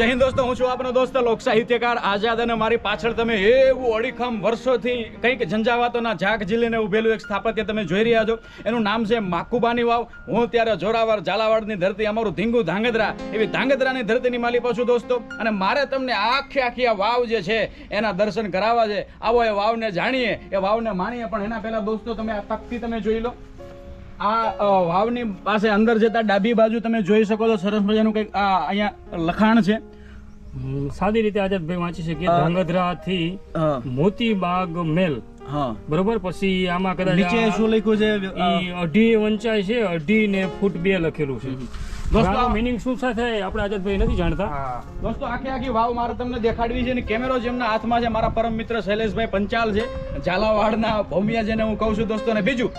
જય હિન્દ દોસ્તો, હું છું આપનો દોસ્ત લોક સાહિત્યકાર આઝાદ અને મારી પાછળ તમે એવું અડીખમ વર્ષોથી કંઈક ઝંઝાવાતોના ઝાક ઝીલીને ઉભેલું એક સ્થાપત્ય તમે જોઈ રહ્યા છો. એનું નામ છે માકુબાની વાવ. હું ત્યારે જોરાવર ઝાલાવાડની ધરતી, અમારું ધીંગુ ધાંગધ્રા, એવી ધાંગધ્રાની ધરતીની માલી છું દોસ્તો. અને મારે તમને આખી આખી આ વાવ જે છે, એના દર્શન કરાવવા છે. આવો એ વાવને જાણીએ, એ વાવને માણીએ. પણ એના પહેલા દોસ્તો, તમે આ તકતી તમે જોઈ લો. આ વાવની પાસે અંદર જતા ડાબી બાજુ તમે જોઈ શકો છો સરસ મજાનું કંઈક આ અહીંયા લખાણ છે. સાદી રીતે આઝાદભાઈ વાંચી શકીએ હા. ધ્રાંગધ્રા થી મોતીબાગ મેલ. બરોબર? પછી આમાં કદાચ નીચે શું લખ્યું છે? અઢી વંચાય છે અઢી ને ફૂટ બે લખેલું છે. દોસ્તો મિનિંગ શું સાથે આપણે આઝાદભાઈ નથી જાણતા. દોસ્તો આખી આખી વાવ મારે તમને દેખાડવી છે અને કેમેરો જેમના હાથમાં છે મારા પરમ મિત્ર શૈલેષભાઈ પંચાલ છે. ઝાલાવાડના ભૌમિયા જેને હું કહું છું દોસ્તો ને બીજું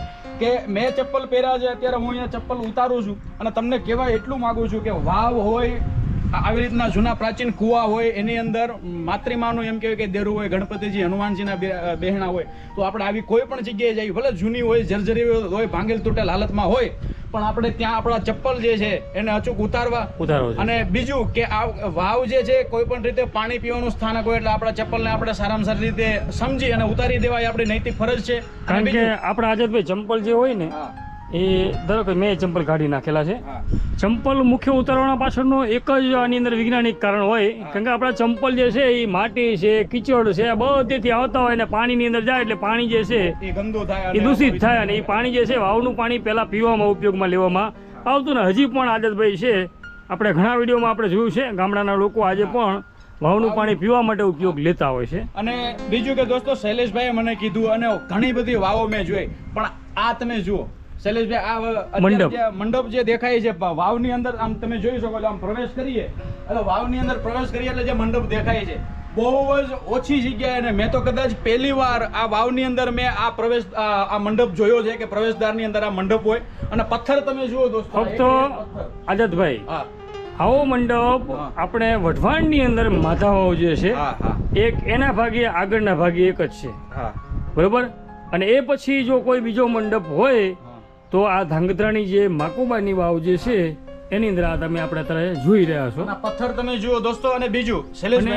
કે મેં ચપ્પલ પહેર્યા છે, અત્યારે હું અહીંયા ચપ્પલ ઉતારું છું અને તમને કહેવા એટલું માગું છું કે વાવ હોય આવી રીતના જૂના પ્રાચીન કુવા હોય એની અંદર માતૃમાનું એમ કહેવાય કે દેરું હોય ગણપતિજી હનુમાનજીના બહેણા હોય તો આપણે આવી કોઈ પણ જગ્યાએ જઈએ ભલે જૂની હોય જર્જરી હોય ભાંગેલ તૂટેલ હાલતમાં હોય પણ આપણે ત્યાં આપણા ચપ્પલ જે છે એને અચૂક ઉતારવા ઉતારવા અને બીજું કે આ વાવ જે છે કોઈ પણ રીતે પાણી પીવાનું સ્થાનક હોય એટલે આપણા ચપ્પલને આપણે સારામાં સારી રીતે સમજી અને ઉતારી દેવા એ આપણી નૈતિક ફરજ છે. કારણ કે આપણા આઝાદભાઈ ચંપલ જે હોય ને એ ધારો કે મેં ચંપલ કાઢી નાખેલા છે. ચંપલ મુખ્ય ઉતારવાના પાછળનો એક જ આની અંદર વૈજ્ઞાનિક કારણ હોય. કારણ કે આપણા ચંપલ જે છે એ માટી છે કિચડ છે બધેથી આવતા હોય ને પાણીની અંદર જાય એટલે પાણી જે છે એ અને દૂષિત થાય અને એ પાણી જે છે વાવનું પાણી પહેલાં પીવામાં ઉપયોગમાં લેવામાં આવતું ને હજી પણ આદતભાઈ છે. આપણે ઘણા વિડીયોમાં આપણે જોયું છે ગામડાના લોકો આજે પણ વાવનું પાણી પીવા માટે ઉપયોગ લેતા હોય છે. અને બીજું કે દોસ્તો શૈલેષભાઈએ મને કીધું અને ઘણી બધી વાવો મેં જોઈ પણ આ તમે જુઓ શૈલેષભાઈ આ મંડપ. જે મંડપ જે દેખાય છે વાવની અંદર આમ તમે જોઈ શકો છો આમ પ્રવેશ કરીએ એટલે વાવની અંદર પ્રવેશ કરીએ એટલે જે મંડપ દેખાય છે બહુ જ ઓછી જગ્યાએ અને મેં તો કદાચ પહેલી વાર આ વાવની અંદર મેં આ પ્રવેશ આ મંડપ જોયો છે કે પ્રવેશદ્વારની અંદર આ મંડપ હોય અને પથ્થર તમે જુઓ દોસ્તો ફક્ત. આઝાદભાઈ હા આવો મંડપ. આપણે વઢવાણની અંદર માધાવાવ જે છે એક એના ભાગે આગળના ભાગે એક જ છે હા બરોબર અને એ પછી જો કોઈ બીજો મંડપ હોય. તો આ ધાંગધ્રાની જે માકુબાની વાવ જે છે એની અંદર આ તમે આપણે અત્યારે જોઈ રહ્યા છો. પથ્થર તમે જુઓ દોસ્તો અને બીજું અને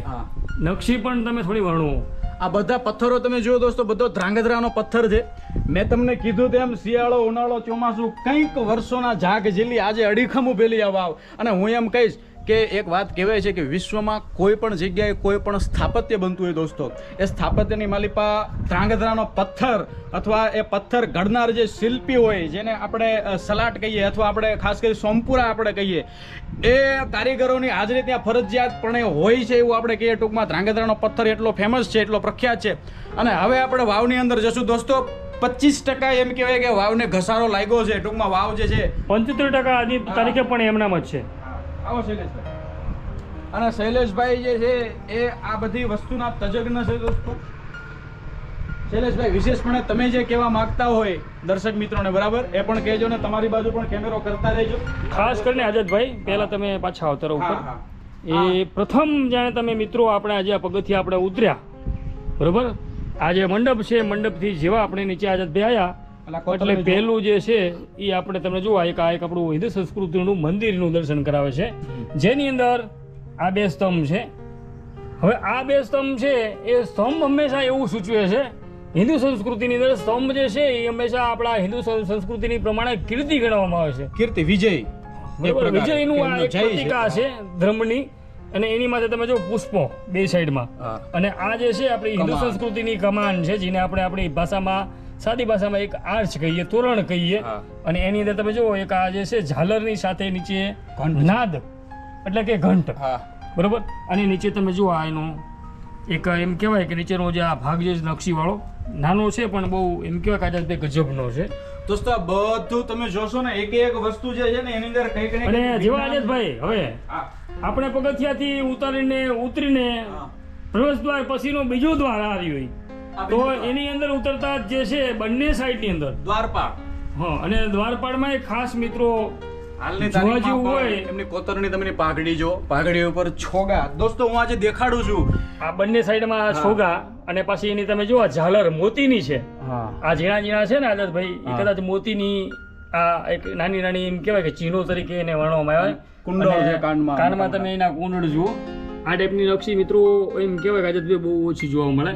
હા. નકશી પણ તમે થોડી વર્ણવો. આ બધા પથ્થરો તમે જુઓ દોસ્તો બધો ધ્રાંગધ્રાનો પથ્થર છે. મેં તમને કીધું તેમ શિયાળો ઉનાળો ચોમાસું કંઈક વર્ષોના જાગ જેલી આજે અડીખમ ઉભેલી આ વાવ. અને હું એમ કહીશ કે એક વાત કહેવાય છે કે વિશ્વમાં કોઈ પણ જગ્યાએ કોઈ પણ સ્થાપત્ય બનતું હોય દોસ્તો એ સ્થાપત્યની માલિપા ધ્રાંગધ્રાનો પથ્થર અથવા એ પથ્થર ઘડનાર જે શિલ્પી હોય જેને આપણે સલાટ કહીએ અથવા આપણે ખાસ કરી સોમપુરા આપણે કહીએ એ કારીગરોની હાજરી ત્યાં ફરજિયાતપણે હોય છે એવું આપણે કહીએ. ટૂંકમાં ધ્રાંગધ્રાનો પથ્થર એટલો ફેમસ છે એટલો પ્રખ્યાત છે. અને હવે આપણે વાવની અંદર જશું દોસ્તો પચીસ ટકા એમ કહેવાય કે વાવને ઘસારો લાગ્યો છે. ટૂંકમાં વાવ જે છે પંચોતેર ટકા આજની તારીખે પણ એમનામ જ છે. આવો શૈલેષભાઈ. અને શૈલેષભાઈ જે છે એ આ બધી વસ્તુના તજજ્ઞ છે દોસ્તો. શૈલેષભાઈ વિશેષપણે તમે જે કહેવા માંગતા હોય દર્શક મિત્રોને બરાબર? એ પણ કહેજો ને તમારી બાજુ પણ કેમેરો કરતા રહેજો. ખાસ કરીને આઝાદભાઈ પહેલા તમે પાછા અવતરો ઉપર. એ પ્રથમ જાણે તમે મિત્રો આપણે આજે આ પગથિયા આપણે ઉતર્યા. બરોબર? આ જે મંડપ છે મંડપથી જેવા આપણે નીચે આઝાદભાઈ આવ્યા એટલે જો. પહેલું જે છે એ આપણે તમે જોવા એક આ એક આપણું હિન્દુ સંસ્કૃતિનું મંદિરનું દર્શન કરાવે છે. જેની અંદર આ બે સ્તંભ છે. હવે આ બે સ્તંભ છે એ સ્તંભ હંમેશા એવું સૂચવે છે હિન્દુ સંસ્કૃતિની અંદર સ્તંભ જે છે એ હંમેશા આપણા હિન્દુ સંસ્કૃતિની પ્રમાણે કીર્તિ ગણવામાં આવે છે. કીર્તિ વિજય વિજયનું આ એક. પ્રતિકા છે ધર્મની. અને એની માથે તમે જો પુષ્પો બે સાઈડમાં. અને આ જે છે આપણી હિન્દુ. સંસ્કૃતિની કમાન છે જેને આપણે આપણી ભાષામાં સાદી ભાષામાં એક આર્ચ કહીએ તોરણ કહીએ. અને એની અંદર તમે જુઓ એક આ જે છે ઝાલરની સાથે નીચે નાદ એટલે કે ઘંટ. બરોબર? અને નીચે તમે જુઓ આ એનો એક એમ કહેવાય કે નીચેનો જે આ ભાગ જે નકશીવાળો નાનો છે પણ બહુ એમ કહેવાય કે આજે ગજબનો છે. દોસ્તો આ બધું તમે જોશો ને એક એક વસ્તુ જે છે ને એની અંદર કઈ કઈ અને જેવા આઝાદભાઈ હવે આપણે પગથિયાથી ઉતારીને ઉતરીને પ્રવેશ દ્વાર પછીનો બીજો દ્વાર આવ્યો હોય. તો એની અંદર ઉતરતા જે છે બંને સાઈડની અંદર. દ્વારપાળ. હા અને દ્વારપાળમાં એક ખાસ મિત્રો હાલની તારીખમાં હોય. એમની કોતરણી તમને પાઘડી જો. પાઘડી ઉપર છોગા. દોસ્તો હું આજે દેખાડું છું. આ બંને સાઈડમાં છોગા અને પછી એની તમે જુઓ ઝાલર મોતીની છે. આ ઝીણા ઝીણા છે ને આદતભાઈ એ કદાચ મોતીની આ એક નાની નાની એમ કહેવાય કે ચીનો તરીકે એને વર્ણવામાં આવે કુંડળ છે કાનમાં. કાનમાં તમે એના કુંડળ જુઓ. આ ટાઈપની નકશી મિત્રો એમ કહેવાય કે આજે બહુ ઓછી જોવા મળે.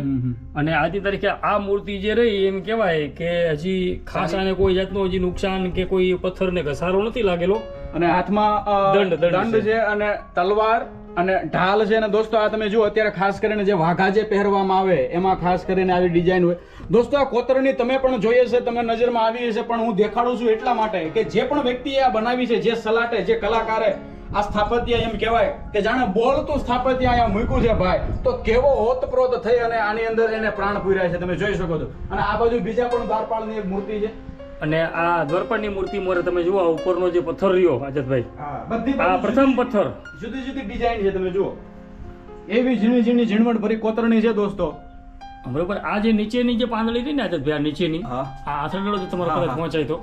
અને આજની તારીખે આ મૂર્તિ જે રહી એમ કહેવાય કે હજી ખાસ આને કોઈ જાતનું હજી નુકસાન કે કોઈ પથ્થરને ઘસારો નથી લાગેલો. અને હાથમાં દંડ, દંડ દંડ છે. અને તલવાર અને ઢાલ છે અને દોસ્તો આ તમે જુઓ અત્યારે ખાસ કરીને જે વાઘા જે પહેરવામાં આવે એમાં ખાસ કરીને આવી ડિઝાઇન હોય. દોસ્તો આ કોતરણી તમે પણ જોઈએ છે તમે નજરમાં આવી હશે પણ હું દેખાડું છું એટલા માટે કે જે પણ વ્યક્તિએ આ બનાવી છે જે સલાટે જે કલાકારે આ સ્થાપત્ય એમ કહેવાય કે જાણે બોલતું સ્થાપત્ય અહીંયા મૂક્યું છે ભાઈ. તો કેવો ઓતપ્રોત થઈ અને આની અંદર એને પ્રાણ પૂર્યા છે તમે જોઈ શકો છો. અને આ બાજુ બીજા પણ દ્વારપાળની એક મૂર્તિ છે. અને આ દ્વારપાળની મૂર્તિ મોરે તમે જુઓ ઉપરનો જે પથ્થર રહ્યો અજતભાઈ આ પ્રથમ પથ્થર. જુદી જુદી ડિઝાઇન છે તમે જુઓ. એવી ઝીણી ઝીણી ઝીણવટ ભરી કોતરણી છે દોસ્તો. બરોબર આ જે નીચેની જે પાંદડી હતી ને અજતભાઈ આ નીચેની આ આથરડો જે તમારો કદાચ પહોંચાય તો.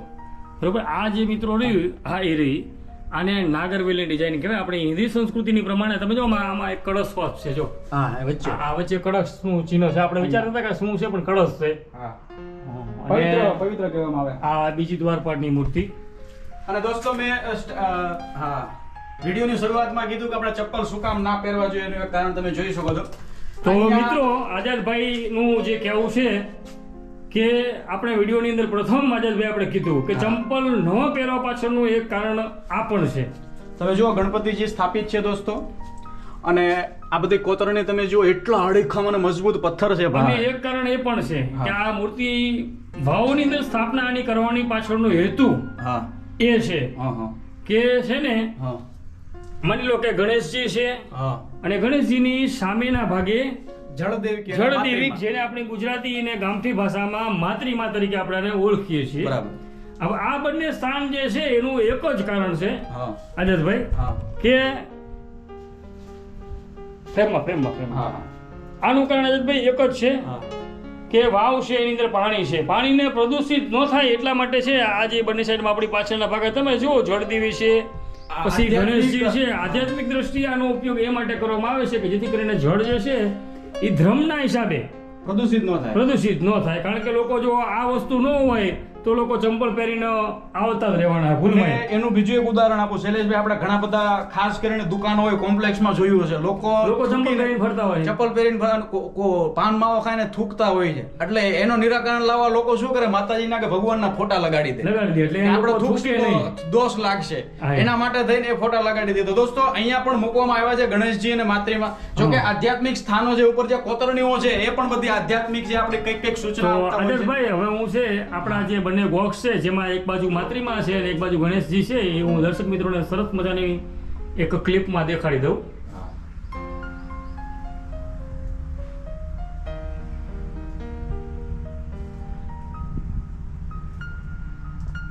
બરોબર આ જે મિત્રો રહ્યું હા એ રહી. આને નાગરવેલી ડિઝાઇન કહેવાય. આપણે હિન્દી સંસ્કૃતિની પ્રમાણે તમે જો આમાં એક કળશ પાસ છે જો. હા વચ્ચે. આ વચ્ચે કળશનું ચિહ્ન છે? આપણે વિચારતા હતા કે શું છે પણ કળશ છે. હા. પવિત્ર પવિત્ર કહેવામાં આવે. આ બીજી દ્વારપાળની મૂર્તિ. અને દોસ્તો મેં હા વિડીયોની શરૂઆતમાં કીધું કે આપણે ચપ્પલ શું કામ ના પહેરવા જોઈએ એનું એક કારણ તમે જોઈ શકો છો. તો મિત્રો આઝાદભાઈ નું જે કહેવું છે કે આપણે વિડીયોની અંદર પ્રથમ આઝાદભાઈ આપણે કીધું કે ચંપલ ન પહેરવા પાછળનું એક કારણ આ પણ છે. તમે જુઓ ગણપતિજી સ્થાપિત છે દોસ્તો. અને આ બધી કોતરણી તમે જુઓ એટલા અડીખમ અને મજબૂત પથ્થર છે અને એક કારણ એ પણ છે કે આ મૂર્તિ ભાવોની અંદર સ્થાપના આની કરવાની પાછળનો હેતુ હા. એ છે કે છે ને માની લો કે ગણેશજી છે અને ગણેશજીની સામેના ભાગે જળદેવી જેને આપણે ગુજરાતી અને ગામઠી ભાષામાં માતૃમા તરીકે આપણે ઓળખીએ છીએ. બરાબર. હવે આ બંને સ્થાન જે છે એનું એક જ કારણ છે. હા. કે પ્રેમમાં પ્રેમમાં પ્રેમમાં આનું કારણ આઝાદભાઈ એક જ છે કે વાવ છે એની અંદર પાણી છે. પાણીને પ્રદૂષિત ન થાય એટલા માટે છે આ જે બંને સાઈડમાં આપણી પાછળના ભાગે. તમે જુઓ જળદેવી છે પછી ગણેશજી છે આધ્યાત્મિક દ્રષ્ટિએ આનો ઉપયોગ એ માટે કરવામાં આવે છે કે જેથી કરીને જળ જે છે એ ધર્મના હિસાબે પ્રદૂષિત ન થાય. પ્રદૂષિત ન થાય. કારણ કે લોકો જો આ વસ્તુ ન હોય તો લોકો ચંપલ પહેરીને આવતા જ રહેવાના ભૂલમાં. એનું બીજું એક ઉદાહરણ આપો. શૈલેષભાઈ આપણે ઘણા બધા ખાસ કરીને દુકાનો હોય કોમ્પ્લેક્સમાં જોયું હશે. લોકો લોકો ચંપલ પહેરીને ફરતા હોય ચંપલ પહેરીને પાન માવા ખાઈને થૂકતા હોય છે. એટલે એનો નિરાકરણ લાવવા લોકો શું કરે? માતાજીના કે ભગવાનના ફોટા લગાડી દે. લગાડી દે એટલે આપણો થૂકશું થૂકે નહીં તો દોષ લાગશે. એના માટે થઈને એ ફોટા લગાડી દીધો દોસ્તો અહીંયા પણ મૂકવામાં આવ્યા છે ગણેશજી અને માત્રીમાં જો કે આધ્યાત્મિક સ્થાનો જે ઉપર જે કોતરણીઓ છે એ પણ બધી આધ્યાત્મિક જે આપણે કંઈક કંઈક સૂચના. આદર્શભાઈ હવે હું છે આપણા જે બંને બોક્સ છે જેમાં એક બાજુ માતૃમા છે અને એક બાજુ ગણેશજી છે એ હું દર્શક મિત્રોને સરસ મજાની એક ક્લિપમાં દેખાડી દઉં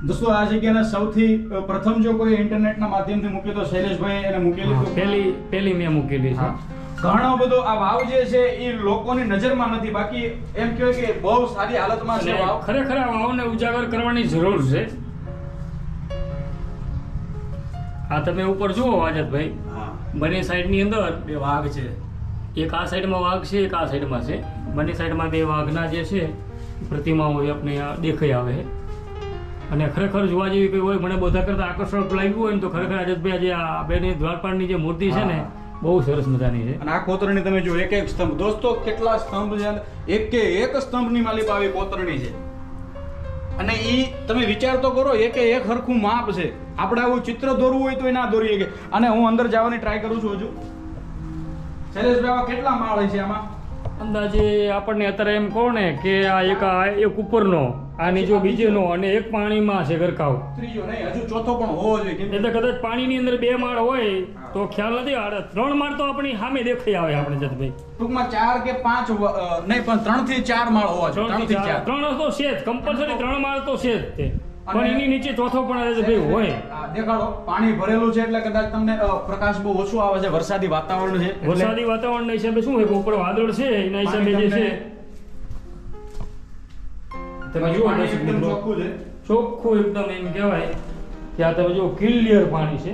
દોસ્તો આ જગ્યાના સૌથી પ્રથમ જો કોઈ ઇન્ટરનેટના માધ્યમથી મૂક્યો તો શૈલેષભાઈ એને મૂકેલી પહેલી પહેલી મેં મૂકેલી છે. ઘણો બધો આ વાવ જે છે એ લોકોની નજરમાં નથી. બાકી એમ કહેવાય કે બહુ સારી હાલતમાં છે વાવ. ખરેખર આ વાવને ઉજાગર કરવાની જરૂર છે. આ તમે ઉપર જુઓ વાજતભાઈ બંને સાઈડની અંદર બે વાઘ છે. એક આ સાઈડમાં વાઘ છે એક આ સાઈડમાં છે. બંને સાઈડમાં બે વાઘના જે છે પ્રતિમાઓ એ આપણે દેખાઈ આવે. છે અને ખરેખર જોવા જેવી કોઈ હોય મને બધા કરતા આકર્ષક લાગ્યું હોય ને તો ખરેખર આજતભાઈ આજે આ બેની દ્વારપાળની જે મૂર્તિ છે ને. બહુ સરસ મજાની છે. અને આ કોતરણી તમે જો એક એક સ્તંભ. દોસ્તો કેટલા સ્તંભ છે એક કે એક સ્તંભની માલિક આવી કોતરણી છે. અને એ તમે વિચાર તો કરો એકે એક હરખું માપ છે. આપણે આવું ચિત્ર દોરવું હોય તો એ ના દોરીએ કે. અને હું અંદર જવાની ટ્રાય કરું છું હજુ. શૈલેષભાઈ આવા કેટલા માળ છે આમાં? અંદાજે આપણને અત્યારે એમ કહો ને કે આ એક આ એક ઉપરનો આ નીચો બીજેનો અને એક પાણીમાં છે ગરકાવ. ત્રીજો નહીં હજુ ચોથો પણ હોવો જોઈએ. એટલે કદાચ પાણીની અંદર બે માળ હોય તો ખ્યાલ નથી આડે ત્રણ માળ તો આપણી સામે દેખાઈ આવે આપણે જતભાઈ. ટૂંકમાં ચાર કે પાંચ નહીં પણ ત્રણથી ચાર માળ હોવા જોઈએ. ત્રણથી ચાર. ત્રણ તો છે જ કમ્પલસરી ત્રણ માળ તો છે જ તે. પણ એની નીચે ચોથો પણ ભાઈ હોય. દેખાડો પાણી ભરેલું છે એટલે કદાચ તમને પ્રકાશ બહુ ઓછો આવે છે વરસાદી વાતાવરણ છે. વરસાદી વાતાવરણ ના હિસાબે શું હોય ઉપર વાદળ છે એના હિસાબે જે છે તમે જુઓ દર્શક મિત્રો ચોખ્ખું એકદમ એમ કહેવાય. કે આ તમે જુઓ ક્લિયર પાણી છે.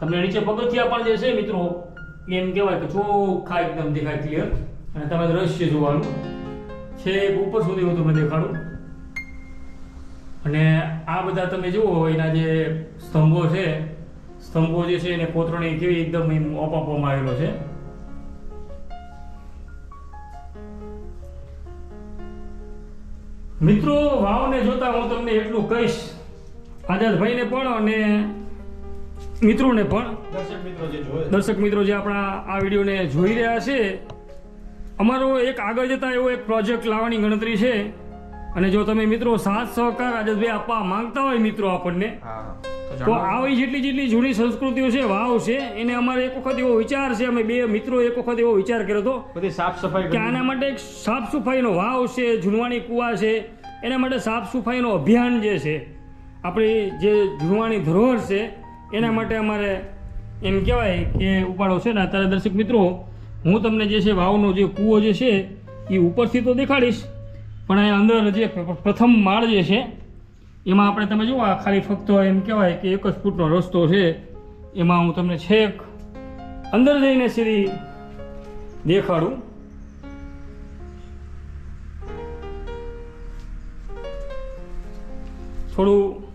તમને નીચે પગથિયા પણ જે છે મિત્રો. એમ કહેવાય કે ચોખ્ખા એકદમ દેખાય ક્લિયર અને તમે દ્રશ્ય જોવાનું. છે ઉપર સુધી હું તમને દેખાડું. અને આ બધા તમે જુઓ એના જે સ્તંભો છે સ્તંભો જે છે એને કોતરણી કેવી એકદમ એમ આપવામાં આવેલો છે. મિત્રો વાવને જોતા હું તમને એટલું કહીશ. આઝાદભાઈને પણ અને મિત્રોને પણ. દર્શક મિત્રો જે દર્શક મિત્રો જે આપણા આ વિડીયોને જોઈ રહ્યા છે અમારો એક આગળ જતા એવો એક પ્રોજેક્ટ લાવવાની ગણતરી છે. અને જો તમે મિત્રો સાથ સહકાર આઝાદભાઈ આપવા માંગતા હોય મિત્રો આપણને હા. તો આવી જેટલી જેટલી જૂની સંસ્કૃતિઓ છે વાવ છે એને અમારે એક વખત એવો વિચાર છે અમે બે મિત્રો એક વખત એવો વિચાર કર્યો હતો. બધી સાફ સફાઈ કે આના માટે એક સાફ સફાઈનો વાવ છે જૂનવાણી કુવા છે એના માટે સાફ સફાઈનો અભિયાન જે છે આપણી જે જૂનવાણી ધરોહર છે એના માટે અમારે એમ કહેવાય કે ઉપાડો છે ને. અત્યારે દર્શક મિત્રો હું તમને જે છે વાવનો જે કૂવો જે છે એ ઉપરથી તો દેખાડીશ પણ અહીંયા અંદર જે પ્રથમ માળ જે છે એમાં આપણે તમે જુઓ, આ ખાલી ફક્ત એમ કહેવાય કે એક જ ફૂટનો રસ્તો છે. એમાં હું તમને છેક અંદર જઈને સીધી દેખાડું. થોડું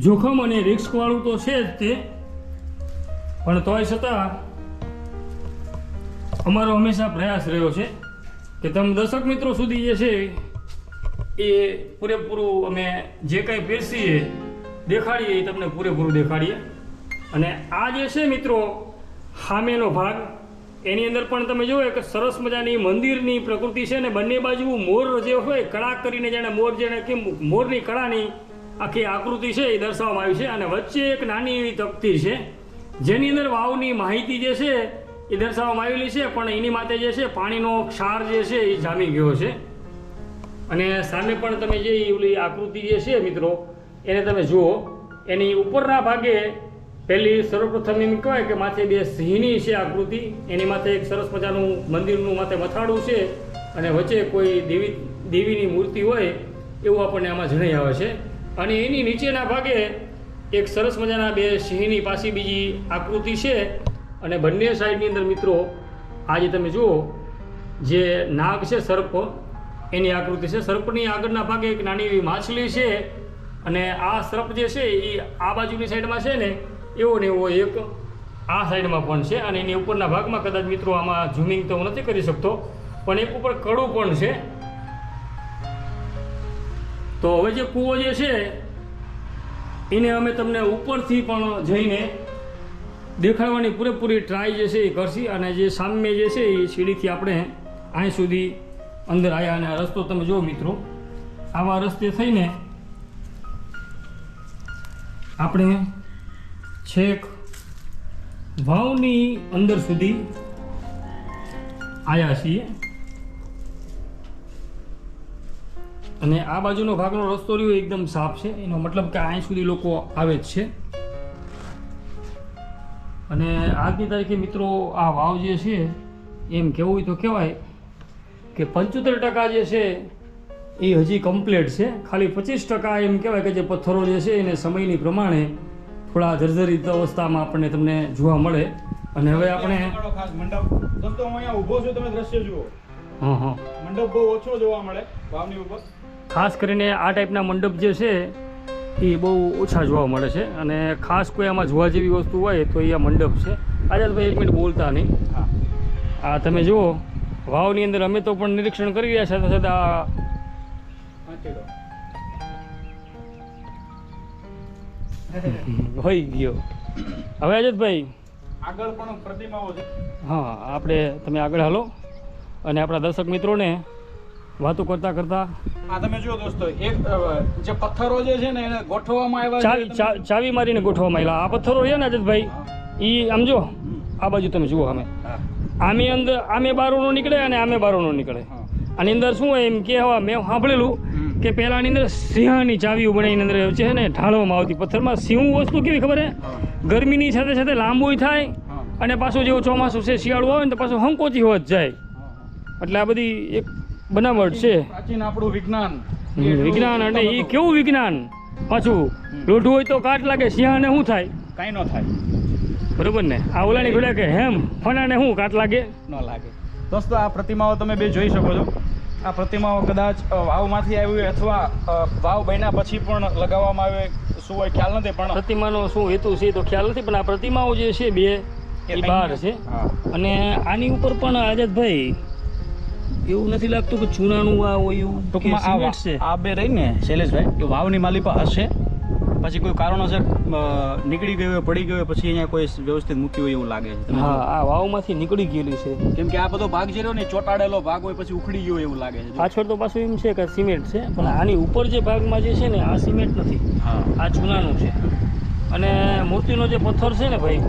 જોખમ અને રિસ્કવાળું તો છે જ તે, પણ તોય છતાં અમારો હંમેશા પ્રયાસ રહ્યો છે કે તમે દર્શક મિત્રો સુધી જે છે એ પૂરેપૂરું અમે જે કાંઈ પીરસીએ, દેખાડીએ, એ તમને પૂરેપૂરું દેખાડીએ. અને આ જે છે મિત્રો, સામેનો ભાગ, એની અંદર પણ તમે જુઓ કે સરસ મજાની મંદિરની પ્રકૃતિ છે ને બંને બાજુ મોર જે હોય, કળા કરીને જાણે મોર જેને કે મોરની કળાની આખી આકૃતિ છે એ દર્શાવવામાં આવી છે. અને વચ્ચે એક નાની એવી તકતી છે, જેની અંદર વાવની માહિતી જે છે એ દર્શાવવામાં આવેલી છે, પણ એની માટે જે છે પાણીનો ક્ષાર જે છે એ જામી ગયો છે. અને સામે પણ તમે જે ઓલી આકૃતિ જે છે મિત્રો, એને તમે જુઓ, એની ઉપરના ભાગે પહેલી સર્વપ્રથમ એમ કહેવાય કે માથે બે સિંહની છે આકૃતિ, એની માથે એક સરસ મજાનું મંદિરનું માથે મથાળું છે અને વચ્ચે કોઈ દેવી, દેવીની મૂર્તિ હોય એવું આપણને આમાં જણાઈ આવે છે. અને એની નીચેના ભાગે એક સરસ મજાના બે સિંહની પાછી બીજી આકૃતિ છે. અને બંને સાઈડની અંદર મિત્રો આજે તમે જુઓ, જે નાગ છે સર્પ એની આકૃતિ છે. સર્પની આગળના ભાગે એક નાની એવી માછલી છે અને આ સર્પ જે છે એ આ બાજુની સાઈડમાં છે ને, એવો ને એવો એક આ સાઈડમાં પણ છે અને એની ઉપરના ભાગમાં કદાચ મિત્રો આમાં ઝૂમિંગ તો હું નથી કરી શકતો, પણ એક ઉપર કડું પણ છે. તો હવે જે કૂવો જે છે, એને અમે તમને ઉપરથી પણ જઈને દેખાડવાની પૂરેપૂરી ટ્રાય જે છે એ કરશી અને જે સામે જે છે એ સીડીથી આપણે અહીં સુધી અંદર આવ્યા અને આ રસ્તો તમે જુઓ મિત્રો. આવા રસ્તે થઈને આપણે છેક વાવની અંદર સુધી આવ્યા છીએ. અને આ બાજુનો ભાગનો રસ્તો રહ્યો એકદમ સાફ છે. એનો મતલબ કે અહીં સુધી લોકો આવે જ છે. અને આજની તારીખે મિત્રો આ વાવ જે છે, એમ કહેવું હોય તો કહેવાય કે પંચોતેર ટકા જે છે એ હજી કમ્પ્લીટ છે. ખાલી પચીસ ટકા એમ કહેવાય કે જે પથ્થરો જે છે એને સમયની પ્રમાણે થોડા જર્જરિત અવસ્થામાં આપણને તમને જોવા મળે. અને હવે આપણે ખાસ મંડપ. અહીંયા ઊભો છું તમે દ્રશ્ય જુઓ. હા હા. મંડપ બહુ ઓછો જોવા મળે વાવની ઉપર. ખાસ કરીને આ ટાઈપના મંડપ જે છે એ બહુ ઓછા જોવા મળે છે. અને ખાસ કોઈ આમાં જોવા જેવી વસ્તુ હોય તો એ આ મંડપ છે. આઝાદભાઈ એક મિનિટ બોલતા નહીં. આ તમે જુઓ. વાવની અંદર અમે તો પણ નિરીક્ષણ કરી રહ્યા સાથે સાથે આ હોઈ ગયો. હવે અજતભાઈ. આગળ પણ પ્રતિમાઓ છે હા આપણે તમે આગળ હાલો. અને આપણા દર્શક મિત્રોને વાતો કરતા કરતા આ તમે જુઓ દોસ્તો એક જે પથ્થરો જે છે ને એને ગોઠવવામાં આવ્યા ચાવી ચાવી મારીને ગોઠવવામાં આવેલા. આ પથ્થરો છે ને અજતભાઈ? એ આમ જો આ બાજુ તમે જુઓ અમે. હા. આમે અંદર આમે બારોનો નીકળે અને આમે બારોનો નીકળે. આની અંદર શું હોય એમ કે હવા મેં સાંભળેલું કે પહેલાંની અંદર સિંહની ચાવીઓ બનાવીને અંદર છે ને ઢાળવામાં આવતી. પથ્થરમાં સિંહ વસ્તુ કેવી ખબર હે? ગરમીની સાથે સાથે લાંબુય થાય અને પાછું જેવું ચોમાસું છે શિયાળું આવે ને તો પાછું હંકોચી હોત જાય. એટલે આ બધી એક બનાવટ છે. પ્રાચીન આપણું વિજ્ઞાન. વિજ્ઞાન અને એ કેવું વિજ્ઞાન? પાછું લોઢું હોય તો કાટ લાગે સિંહને શું થાય? કાંઈ ન થાય. બરોબર ને? આ ઓલાની ઘોડે કે હેમ ફનાને શું કાટ લાગે? ન લાગે. દોસ્તો આ પ્રતિમાઓ તમે બે જોઈ શકો છો. આ પ્રતિમાઓ કદાચ વાવમાંથી આવી હોય અથવા વાવ બન્યા પછી પણ લગાવવામાં આવે શું હોય ખ્યાલ નથી પણ પ્રતિમાનો શું હેતુ છે તો ખ્યાલ નથી પણ આ પ્રતિમાઓ જે છે બે એ બહાર છે. અને આની ઉપર પણ આઝાદભાઈ એવું નથી લાગતું કે ચૂનાનું આ હોય એવું ટૂંકમાં આ બે રહીને શૈલેષભાઈ કે વાવની માલિપા હશે. પછી કોઈ કારણોસર નીકળી ગયો હોય પડી ગયો હોય પછી અહીંયા કોઈ વ્યવસ્થિત મૂક્યું હોય એવું લાગે છે? હા આ વાવમાંથી નીકળી ગયેલી છે. કેમ કે આ બધો ભાગ જે રહ્યો ને ચોટાડેલો ભાગ હોય પછી ઉખડી ગયો એવું લાગે છે. પાછળ તો પાછું એમ છે કે સિમેન્ટ છે પણ આની ઉપર જે ભાગમાં જે છે ને આ સિમેન્ટ નથી. હા. આ ચૂનાનું છે. અને મૂર્તિનો જે પથ્થર છે ને ભાઈ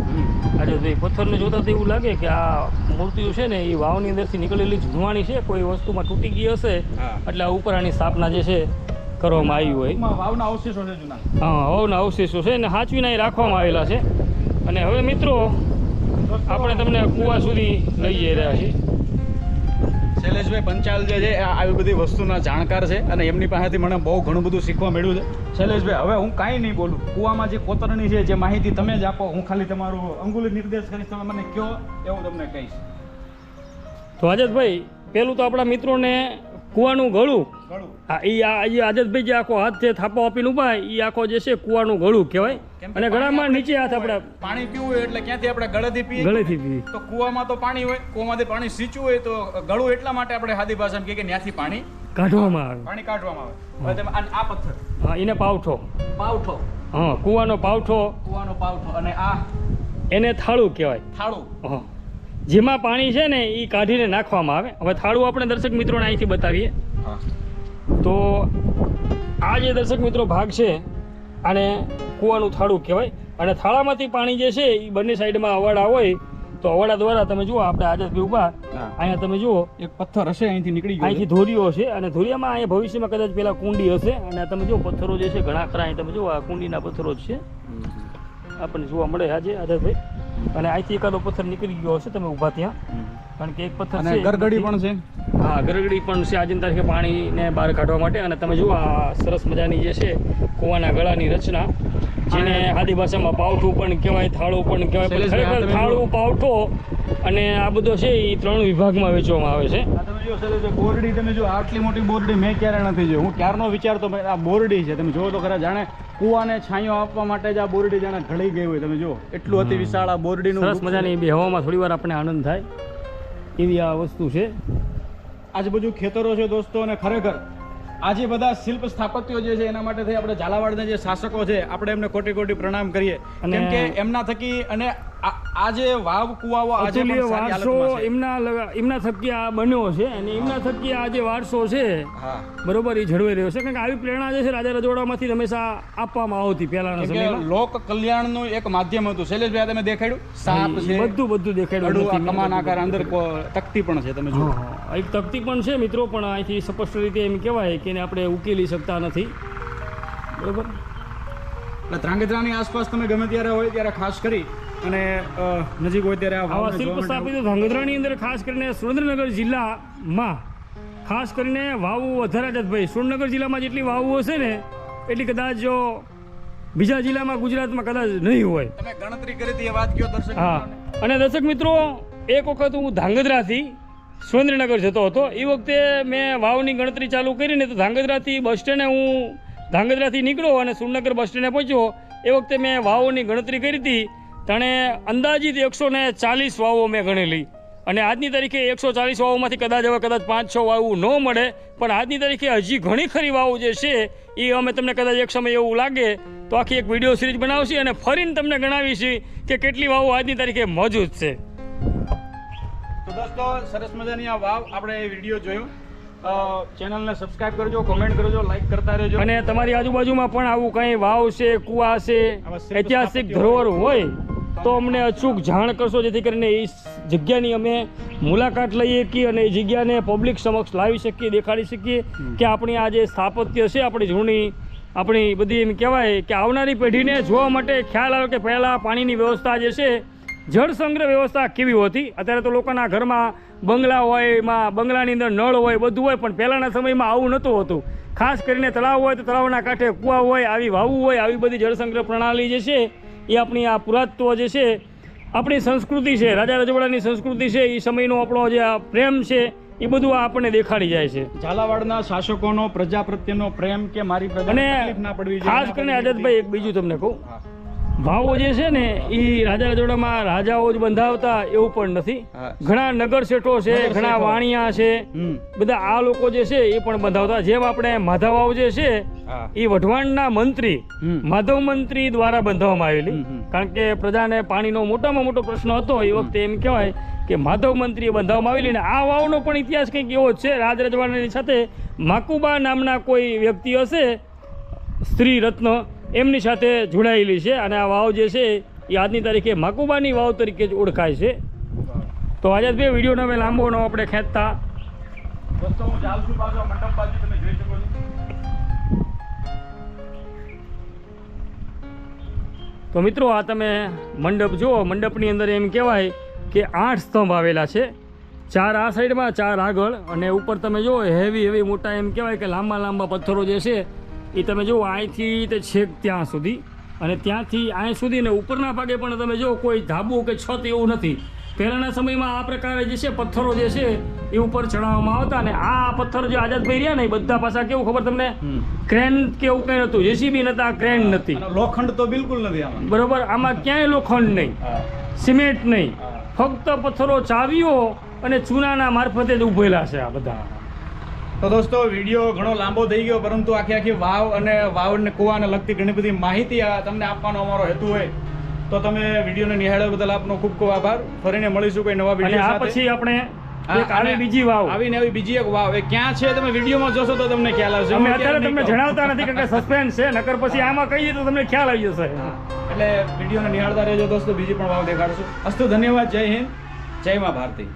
આજે ભાઈ પથ્થરને જોતા તો એવું લાગે કે આ મૂર્તિઓ છે ને એ વાવની અંદરથી નીકળેલી જૂનવાણી છે કોઈ વસ્તુમાં તૂટી ગઈ હશે એટલે આ ઉપર આની સ્થાપના જે છે કરવામાં આવ્યું હોય. વાવના અવશેષો છે જૂના. હા હવના અવશેષો છે ને સાચવીને અહીં રાખવામાં આવેલા છે. અને હવે મિત્રો આપણે તમને કુવા સુધી લઈ જઈ રહ્યા છીએ. શૈલેષભાઈ પંચાલ જે છે આ આવી બધી વસ્તુના જાણકાર છે અને એમની પાસેથી મને બહુ ઘણું બધું શીખવા મળ્યું છે. શૈલેષભાઈ હવે હું કાંઈ નહીં બોલું. કુવામાં જે કોતરણી છે જે માહિતી તમે જ આપો. હું ખાલી તમારું અંગુલિત નિર્દેશ કરીશ તમે મને કહો એવું તમને કહીશ. તો આઝાદભાઈ પેલું તો આપણા મિત્રોને કુવાનું ગળું ઘણું એ ઈ આ જે જે આખો હાથ છે થાપો આપીને ઊભા એ આખો જે છે કુવાનું ગળું કહેવાય. અને ગળામાં નીચે હાથ આપણે પાણી પીવું હોય એટલે ક્યાંથી આપણે ગળેથી પીએ? ગળેથી પીવી તો કુવામાં તો પાણી હોય કુવામાંથી પાણી સીંચવું હોય તો ગળું એટલા માટે આપણે સાદી ભાષામાં કે ત્યાંથી પાણી કાઢવામાં આવે. પાણી કાઢવામાં આવે. આ પથ્થર. હા એને પાવઠો. પાવઠો. હા કુવાનો પાવઠો. કુવાનો પાવઠો અને આ એને થાળું કહેવાય. થાળું. હા. જેમાં પાણી છે ને એ કાઢીને નાખવામાં આવે. હવે થાળું આપણે દર્શક મિત્રોને અહીંથી બતાવીએ. હા. તો આ જે દર્શક મિત્રો ભાગ છે આને કૂવાનું થાળું કહેવાય. અને થાળામાંથી પાણી જે છે એ બંને સાઈડમાં અવાડા હોય તો અવાડા દ્વારા તમે જુઓ આપણે આજે બી ઊભા. અહીંયા તમે જુઓ. એક પથ્થર હશે અહીંથી નીકળી ગયો અહીંથી ધોરીઓ છે અને ધોરીયામાં અહીંયા ભવિષ્યમાં કદાચ પેલા કુંડી હશે. અને તમે જુઓ પથ્થરો જે છે ઘણા ખરા અહીં તમે જુઓ આ કુંડીના પથ્થરો જ છે. આપણને જોવા મળે આજે આઝાદભાઈ અને અહીંથી એકાદો પથ્થર નીકળી ગયો હશે તમે ઊભા ત્યાં. કારણ કે એક પથ્થર છે ગરગડી પણ છે. હા ગરગડી પણ છે આજની તારીખે પાણીને બહાર કાઢવા માટે. અને તમે જુઓ આ સરસ મજાની જે છે કૂવાના ગળાની રચના જેને આદિ ભાષામાં પાવઠું પણ કહેવાય થાળું પણ કહેવાય. આ ખરેખર થાળું પાવઠો અને આ બધો છે એ ત્રણ વિભાગમાં વેચવામાં આવે છે. આ જો બોરડી તમે જો આટલી મોટી બોરડી મેં ક્યારે નથી જોઈ. હું ક્યારનો વિચારતો મેં આ બોરડી છે. તમે જુઓ તો ખરા જાણે કૂવાને છાંયો આપવા માટે જ આ બોરડી જાણે ઘડી ગઈ હોય. તમે જુઓ એટલું અતિ વિશાળ આ બોરડીનું સરસ મજાની બે હવામાં થોડી વાર આપણને આનંદ થાય. એવી આ વસ્તુ છે. આજુબાજુ ખેતરો છે દોસ્તો અને ખરેખર આજે બધા શિલ્પ સ્થાપત્યો જે છે એના માટે થઈ આપણે ઝાલાવાડના જે શાસકો છે આપણે એમને કોટી કોટી પ્રણામ કરીએ. કેમ કે એમના થકી અને આ જે વાવ કુવાઓ અતુલ્ય વારસો એમના એમના થકી આ બન્યો છે અને એમના થકી આ જે વારસો છે બરોબર એ જળવાઈ રહ્યો છે. કારણ કે આવી પ્રેરણા જે છે રાજા રજવાડામાંથી હંમેશા આપવામાં આવતી પહેલાના સમયમાં. લોક કલ્યાણનું એક માધ્યમ હતું. શૈલેષભાઈ તમે દેખાડ્યું? સાપ છે બધું બધું દેખાડ્યું કમાન આકાર અંદર તકતી પણ છે તમે જુઓ. એક તકતી પણ છે મિત્રો પણ અહીંથી સ્પષ્ટ રીતે એમ કહેવાય કે એને આપણે ઉકેલી શકતા નથી. બરોબર? એટલે ધ્રાંગધ્રાની આસપાસ તમે ગમે ત્યારે હોય ત્યારે ખાસ કરી અને નજીક હોય ત્યારે આ આવા શિલ્પ સ્થાપિત ધાંગધ્રાની અંદર ખાસ કરીને સુરેન્દ્રનગર જિલ્લામાં ખાસ કરીને વાવો વધારે જ ભાઈ. સુરેન્દ્રનગર જિલ્લામાં જેટલી વાવો હશે ને એટલી કદાચ જો બીજા જિલ્લામાં ગુજરાતમાં કદાચ નહીં હોય. તમે ગણતરી કરી હતી એ વાત કયો દર્શક હા. અને દર્શક મિત્રો એક વખત હું ધાંગધ્રાથી સુરેન્દ્રનગર જતો હતો. એ વખતે મેં વાવની ગણતરી ચાલુ કરીને તો ધાંગધ્રાથી બસ સ્ટેન્ડે હું ધાંગધ્રાથી નીકળ્યો અને સુરનગર બસ સ્ટેન્ડે પહોંચ્યો. એ વખતે મેં વાવોની ગણતરી કરી હતી. તાણે અંદાજિત એકસો ને ચાલીસ વાવો મેં ગણેલી અને આજની તારીખે એકસો ચાલીસ વાવોમાંથી કદાચ હવે કદાચ પાંચ છ વાવું ન મળે પણ આજની તારીખે હજી ઘણી ખરી વાવો જે છે એ અમે તમને કદાચ એક સમય એવું લાગે તો આખી એક વીડિયો સિરીઝ બનાવશી અને ફરીને તમને ગણાવીશી કે કેટલી વાવો આજની તારીખે મોજૂદ છે. તો દોસ્તો સરસ મજાની આ વાવ આપણે એ વીડિયો જોયો. ચેનલને સબસ્ક્રાઇબ કરજો કોમેન્ટ કરજો લાઈક કરતા રહેજો. અને તમારી આજુબાજુમાં પણ આવું કંઈ વાવ છે કુવા છે ઐતિહાસિક ધરોહર હોય તો અમને અચૂક જાણ કરશો જેથી કરીને એ જગ્યાની અમે મુલાકાત લઈ શકીએ અને એ જગ્યાને પબ્લિક સમક્ષ લાવી શકીએ દેખાડી શકીએ કે આપણી આ જે સ્થાપત્ય છે આપણી જૂની આપણી બધી એમ કહેવાય કે આવનારી પેઢીને જોવા માટે ખ્યાલ આવે કે પહેલાં પાણીની વ્યવસ્થા જે છે જળ સંગ્રહ વ્યવસ્થા કેવી હતી? અત્યારે તો લોકોના ઘરમાં બંગલા હોય એમાં બંગલાની અંદર નળ હોય બધું હોય પણ પહેલાંના સમયમાં આવું નહોતું હોતું. ખાસ કરીને તળાવ હોય તો તળાવના કાંઠે કૂવા હોય આવી વાવું હોય આવી બધી જળસંગ્રહ પ્રણાલી જે છે એ આપણી આ પુરાતત્વ જે છે આપણી સંસ્કૃતિ છે રાજા રજવાડાની સંસ્કૃતિ છે એ સમયનો આપણો જે આ પ્રેમ છે એ બધું આપણને દેખાડી જાય છે. ઝાલાવાડના શાસકોનો પ્રજા પ્રત્યેનો પ્રેમ કે મારી અને ખાસ કરીને આઝાદભાઈ એક બીજું તમને કહું. ભાવો જે છે ને એ રાજા રજોડામાં રાજાઓ જ બંધાવતા એવું પણ નથી. ઘણા નગર શેઠો છે ઘણા વાણિયા છે બધા આ લોકો જે છે એ પણ બંધાવતા. જેમ આપણે માધવભાવ જે છે એ વઢવાણના મંત્રી માધવ મંત્રી દ્વારા બંધાવવામાં આવેલી. કારણ કે પ્રજાને પાણીનો મોટામાં મોટો પ્રશ્ન હતો. એ વખતે એમ કહેવાય કે માધવ મંત્રીએ બંધાવવામાં આવેલી અને આ વાવનો પણ ઇતિહાસ કંઈક એવો જ છે. રાજ સાથે માકુબા નામના કોઈ વ્યક્તિ હશે સ્ત્રી રત્ન એમની સાથે જોડાયેલી છે અને આ વાવ જે છે એ આજની તારીખે માકુબાની વાવ તરીકે જ ઓળખાય છે. તો આઝાદભાઈ વિડીયોને અમે લાંબો ન આપણે ખેંચતા. દોસ્તો હું જાઉં છું પાછો મંડપ બાજુ તમે જોઈ શકો છો. તો મિત્રો આ તમે મંડપ જુઓ. મંડપની અંદર એમ કહેવાય કે આઠ સ્તંભ આવેલા છે. ચાર આ સાઈડમાં ચાર આગળ. અને ઉપર તમે જુઓ હેવી હેવી મોટા એમ કહેવાય કે લાંબા લાંબા પથ્થરો જે છે એ તમે જુઓ અહીંથી તે છેક ત્યાં સુધી. અને ત્યાંથી અહીં સુધી ને ઉપરના ભાગે પણ તમે જુઓ કોઈ ધાબુ કે છત એવું નથી. પહેલાંના સમયમાં આ પ્રકારે જે છે પથ્થરો જે છે એ ઉપર ચડાવવામાં આવતા અને આ પથ્થર જે આઝાદભાઈ રહ્યા ને એ બધા પાછા કેવું ખબર તમને? ક્રેન કે એવું કંઈ નહોતું. જેસીબી નતા ક્રેન નથી. લોખંડ તો બિલકુલ નથી આમાં. બરોબર? આમાં ક્યાંય લોખંડ નહીં. સિમેન્ટ નહીં. ફક્ત પથ્થરો ચાવીઓ અને ચૂનાના મારફતે જ ઉભેલા છે આ બધા. તો દોસ્તો વીડિયો ઘણો લાંબો થઈ ગયો પરંતુ આખી આખી વાવ અને વાવને કુવાને લગતી ઘણી બધી માહિતી તમને આપવાનો અમારો હેતુ હોય. તો તમે વિડીયોને નિહાળ્યા બદલ આપનો ખૂબ ખૂબ આભાર. ફરીને મળીશું કોઈ નવા વીડિયો પછી આપણે આવી બીજી વાવ. આવીને આવી બીજી એક વાવ. એ ક્યાં છે તમે વિડીયોમાં જોશો તો તમને ખ્યાલ આવશે. અમે અત્યારે તમને જણાવતા નથી કારણ કે સસ્પેન્સ છે નકર પછી આમાં કહીએ તો તમને ખ્યાલ આવી જશે. એટલે વિડીયોને નિહાળતા રહેજો દોસ્તો બીજી પણ વાવ દેખાડશું. અસ્તુ ધન્યવાદ. જય હિન્દ. જય મા ભારતી.